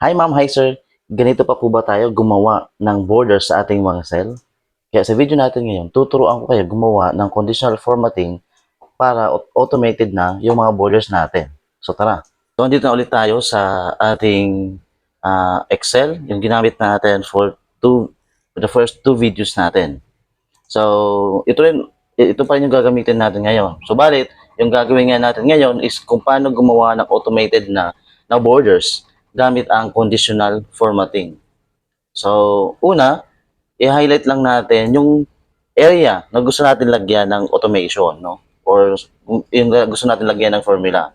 Hi ma'am, hi sir. Ganito pa po ba tayo gumawa ng border sa ating mga cell? Kaya sa video natin ngayon, tuturuan ko kayo gumawa ng conditional formatting para au- automated na yung mga borders natin. So tara. So andito na ulit tayo sa ating ah, Excel, yung ginamit natin for two, the first two videos natin. So ito rin, ito pa rin yung gagamitin natin ngayon. So balit, yung gagawin natin ngayon is kung paano gumawa ng automated na, na borders gamit ang conditional formatting. So, una, i-highlight lang natin yung area na gusto natin lagyan ng automation, no? Or yung gusto natin lagyan ng formula.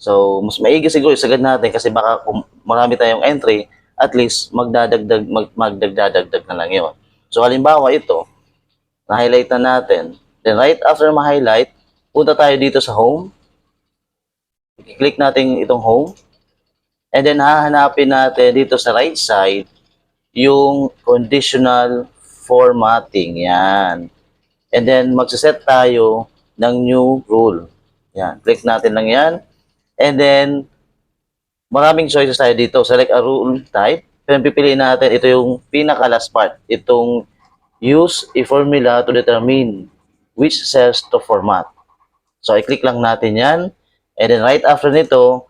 So, mas maigi siguro isagad natin kasi baka kung marami tayong entry, at least magdadagdag mag, magdagdadagdag na lang 'yon. So, halimbawa ito, na-highlight na natin. Then right after ma-highlight, punta tayo dito sa home. I-click natin itong home. And then hahanapin natin dito sa right side yung conditional formatting. Yan. And then magsiset tayo ng new rule. Yan. Click natin lang yan. And then maraming choices tayo dito. Select a rule type. Then pipiliin natin ito yung pinaka last part. Itong use a formula to determine which cells to format. So i-click lang natin yan. And then right after nito,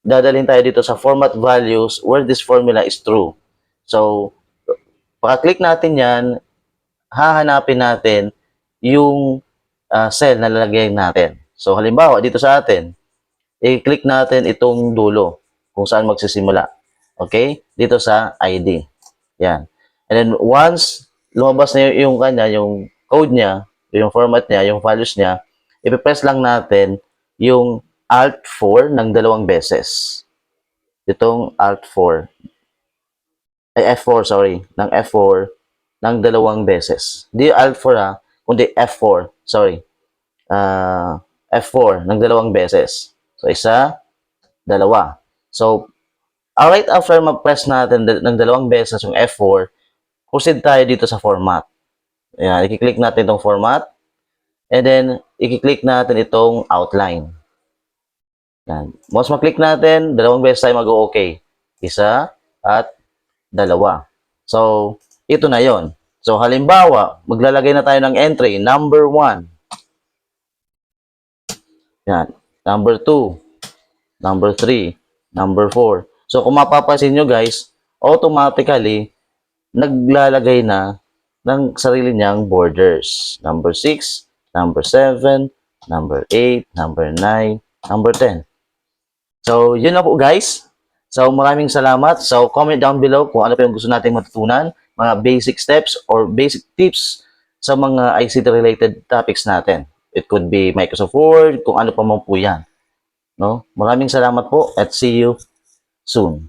dadalhin tayo dito sa format values where this formula is true. So, pagka-click natin yan, hahanapin natin yung ah, cell na lalagyan natin. So, halimbawa, dito sa atin, i-click natin itong dulo kung saan magsisimula. Okay? Dito sa ID. Yan. And then, once lumabas na yung kanya, yung code niya, yung format niya, yung values niya, ipipress lang natin yung Alt 4 ng dalawang beses. Itong Alt 4. Ay, F4, sorry. Ng F4 ng dalawang beses. Di Alt 4 ha, kundi F4. Sorry. Ah, F4 ng dalawang beses. So, isa, dalawa. So, alright after ma-press natin ng dalawang beses yung F4, proceed tayo dito sa format. Ayan, i-click natin itong format. And then, i-click natin itong outline. Yan. Once maklik natin, dalawang beses tayo mag-okay. Isa at dalawa. So, ito na yon. So, halimbawa, maglalagay na tayo ng entry, number 1. Yan. Number 2. Number 3. Number 4. So, kung mapapansin nyo guys, automatically, naglalagay na ng sarili niyang borders. Number 6, number 7, number 8, number 9, number 10. So, yun na po guys. So, maraming salamat. So, comment down below kung ano pa yung gusto nating matutunan, mga basic steps or basic tips sa mga ICT-related topics natin. It could be Microsoft Word, kung ano pa man po yan. No? Maraming salamat po at see you soon.